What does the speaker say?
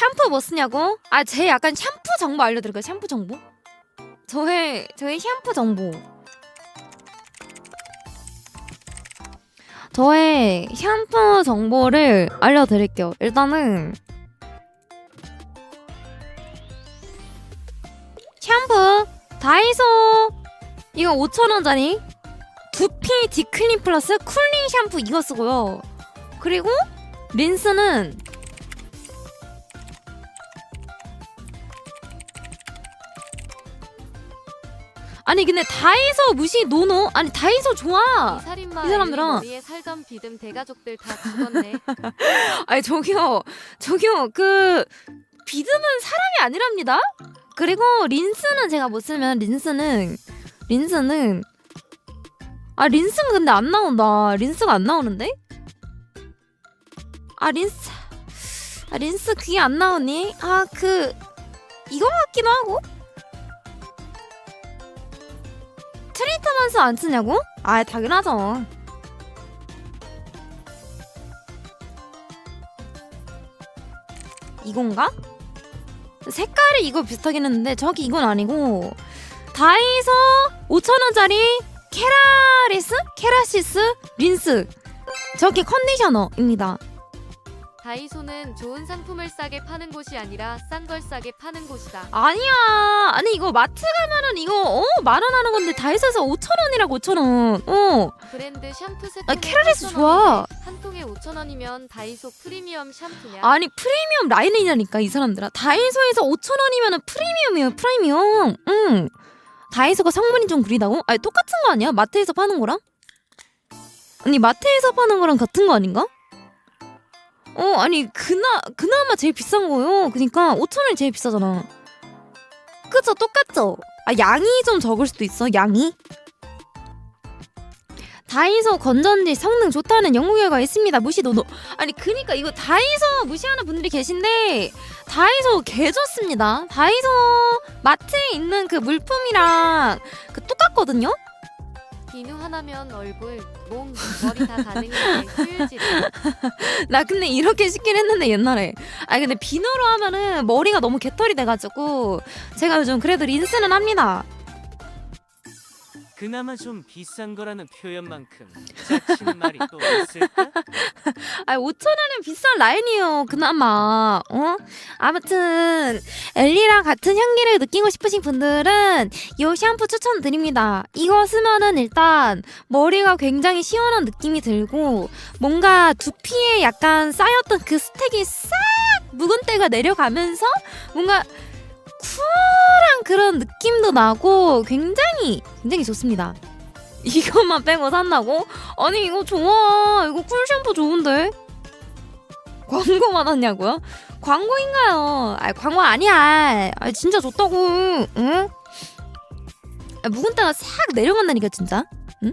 샴푸 뭐 쓰냐고? 아, 제 약간 샴푸 정보 알려드릴까요? 샴푸 정보? 저의 저의 샴푸 정보. 저의 샴푸 정보를 알려드릴게요. 일단은 샴푸 다이소 이거 5,000원짜리 두피 디클린 플러스 쿨링 샴푸 이거 쓰고요. 그리고 린스는 아니 근데 다이소 무시 노노? 아니 다이소 좋아. 이 살인마 이 사람들은- 엘리 머리에 살던 비듬 대가족들 다 죽었네. 아니 저기요. 저기요. 그 비듬은 사람이 아니랍니다. 그리고 린스는 제가 못 쓰면 린스는 린스는 아 린스가 근데 안 나온다. 린스가 안 나오는데? 아 린스 아 린스 그게 안 나오니? 아 그 이거 같기도 하고 트리트먼트 안 쓰냐고 아 당연하죠 이건가? 색깔이 이거 비슷하긴 했는데 저기 이건 아니고 다이소 5천원짜리 케라리스? 케라시스? 린스 저기 컨디셔너입니다 다이소는 좋은 상품을 싸게 파는 곳이 아니라 싼 걸 싸게 파는 곳이다. 아니야 아니 이거 마트 가면은 이거 어 만 원 하는 건데 다이소에서 5천 원이라고 5천 원 어 브랜드 샴푸 세트 아, 케라리스 좋아. 한 통에 5천 원이면 다이소 프리미엄 샴푸냐? 아니 프리미엄 라인이냐니까 이 사람들아 다이소에서 5천 원이면은 프리미엄이에요 프리미엄 응 다이소가 성분이 좀 구리다고? 아니 똑같은 거 아니야? 마트에서 파는 거랑? 아니 마트에서 파는 거랑 같은 거 아닌가? 어 아니 그나 그나마 제일 비싼 거요 그니까 5천 원이 제일 비싸잖아 그죠 똑같죠? 아 양이 좀 적을 수도 있어 양이 다이소 건전지 성능 좋다는 연구 결과 있습니다 무시 노노 아니 그니까 이거 다이소 무시하는 분들이 계신데 다이소 개 좋습니다. 다이소 마트에 있는 그 물품이랑 그 똑같거든요. 비누 하나면 얼굴, 몸, 머리 다 가능해. 효율질. 나 근데 이렇게 시긴 했는데 옛날에. 아니 근데 비누로 하면은 머리가 너무 개털이 돼가지고 제가 요즘 그래도 린스는 합니다. 그나마 좀 비싼 거라는 표현만큼 짜친 말이 또 있을까? 아 5천 원은 비싼 라인이에요. 그나마. 어? 아무튼 엘리랑 같은 향기를 느끼고 싶으신 분들은 이 샴푸 추천드립니다. 이거 쓰면은 일단 머리가 굉장히 시원한 느낌이 들고 뭔가 두피에 약간 쌓였던 그 스택이 싹 묵은 때가 내려가면서 뭔가 쿨한 그런 느낌도 나고 굉장히 굉장히 좋습니다. 이것만 빼고 산다고? 아니 이거 좋아 이거 쿨 샴푸 좋은데 광고 받았냐고요? 광고인가요? 아 광고 아니야 아 진짜 좋다고 응? 아, 묵은 때가 싹 내려간다니까 진짜 응?